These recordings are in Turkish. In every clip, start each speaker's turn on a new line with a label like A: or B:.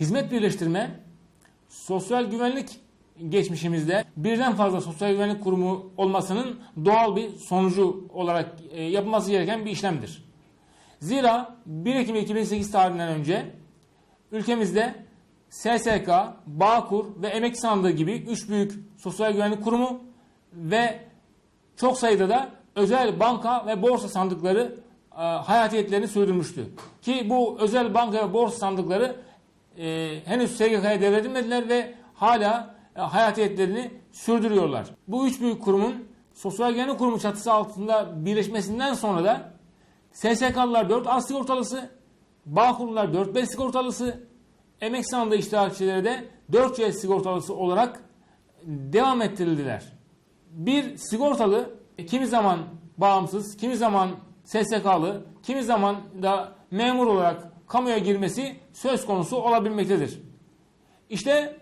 A: Hizmet birleştirme, sosyal güvenlik geçmişimizde birden fazla sosyal güvenlik kurumu olmasının doğal bir sonucu olarak e, yapılması gereken bir işlemdir. Zira 1 Ekim 2008 tarihinden önce ülkemizde SSK, Bağkur ve Emek Sandığı gibi üç büyük sosyal güvenlik kurumu ve çok sayıda da özel banka ve borsa sandıkları e, hayatiyetlerini sürdürmüştü. Ki bu özel banka ve borsa sandıkları e, henüz SGK'ya devredilmediler ve hala e, hayatiyetlerini sürdürüyorlar. Bu üç büyük kurumun sosyal güvenlik kurumu çatısı altında birleşmesinden sonra da SSK'lılar 4A sigortalısı, Bağkurlular 4B sigortalısı, emek sandığı iştirakçileri de 4C sigortalısı olarak devam ettirildiler. Bir sigortalı e, kimi zaman bağımsız, kimi zaman SSK'lı, kimi zaman da memur olarak kamuya girmesi söz konusu olabilmektedir. İşte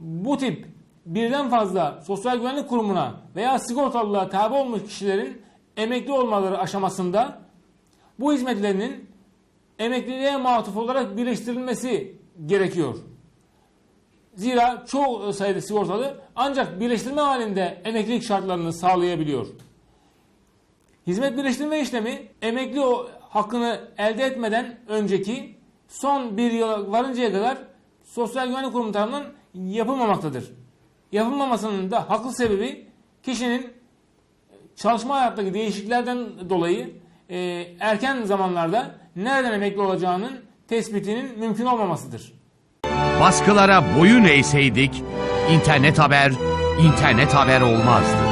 A: bu tip birden fazla sosyal güvenlik kurumuna veya sigortalılığa tabi olmuş kişilerin emekli olmaları aşamasında bu hizmetlerinin emekliliğe matuf olarak birleştirilmesi gerekiyor. Zira çok sayıda sigortalı ancak birleştirme halinde emeklilik şartlarını sağlayabiliyor. Hizmet birleştirme işlemi emekli o hakkını elde etmeden önceki son bir yıla varıncaya kadar Sosyal Güvenlik Kurumu tarafından yapılmamaktadır. Yapılmamasının da haklı sebebi kişinin çalışma hayattaki değişikliklerden dolayı e, erken zamanlarda nereden emekli olacağının tespitinin mümkün olmamasıdır.
B: Baskılara boyun eğseydik, internet haber, internet haber olmazdı.